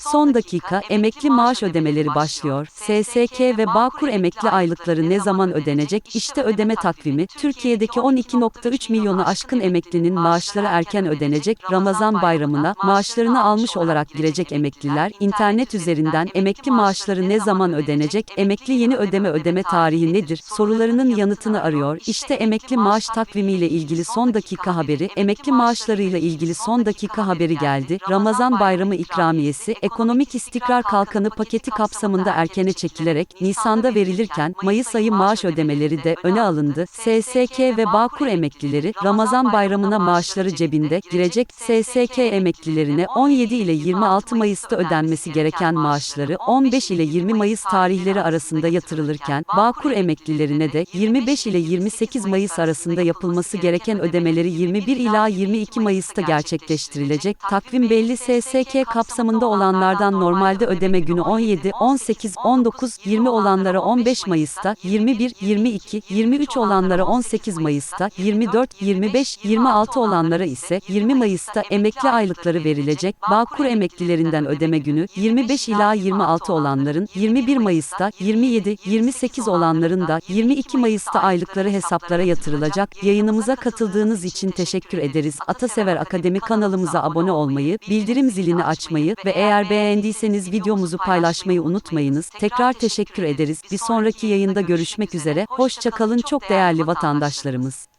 Son dakika emekli maaş ödemeleri başlıyor. SSK ve Bağkur emekli aylıkları ne zaman ödenecek? İşte ödeme takvimi. Türkiye'deki 12.3 milyonu aşkın emeklinin maaşları erken ödenecek. Ramazan bayramına maaşlarını almış olarak girecek emekliler internet üzerinden emekli maaşları ne zaman ödenecek? Emekli yeni ödeme ödeme tarihi nedir? Sorularının yanıtını arıyor. İşte emekli maaş takvimiyle ilgili son dakika haberi. Emekli maaşlarıyla ilgili son dakika haberi geldi. Ramazan bayramı ikramiyesi ekonomik istikrar kalkanı paketi kapsamında erkene çekilerek Nisan'da verilirken Mayıs ayı maaş ödemeleri de öne alındı. SSK ve Bağkur emeklileri Ramazan bayramına maaşları cebinde girecek. SSK emeklilerine 17 ile 26 Mayıs'ta ödenmesi gereken maaşları 15 ile 20 Mayıs tarihleri arasında yatırılırken Bağkur emeklilerine de 25 ile 28 Mayıs arasında yapılması gereken ödemeleri 21 ila 22 Mayıs'ta gerçekleştirilecek. Takvim belli SSK kapsamında olanlardan normalde ödeme günü 17, 18, 19, 20 olanlara 15 Mayıs'ta, 21, 22, 23 olanlara 18 Mayıs'ta, 24, 25, 26 olanlara ise 20 Mayıs'ta emekli aylıkları verilecek. Bağkur emeklilerinden ödeme günü 25 ila 26 olanların 21 Mayıs'ta, 27, 28 olanların da 22 Mayıs'ta aylıkları hesaplara yatırılacak. Yayınımıza katıldığınız için teşekkür ederiz. Atasever Akademi kanalımıza abone olmayı, bildirim zilini açmayı ve eğer beğendiyseniz videomuzu paylaşmayı unutmayınız. Tekrar teşekkür ederiz. Bir sonraki yayında görüşmek üzere. Hoşça kalın çok değerli vatandaşlarımız.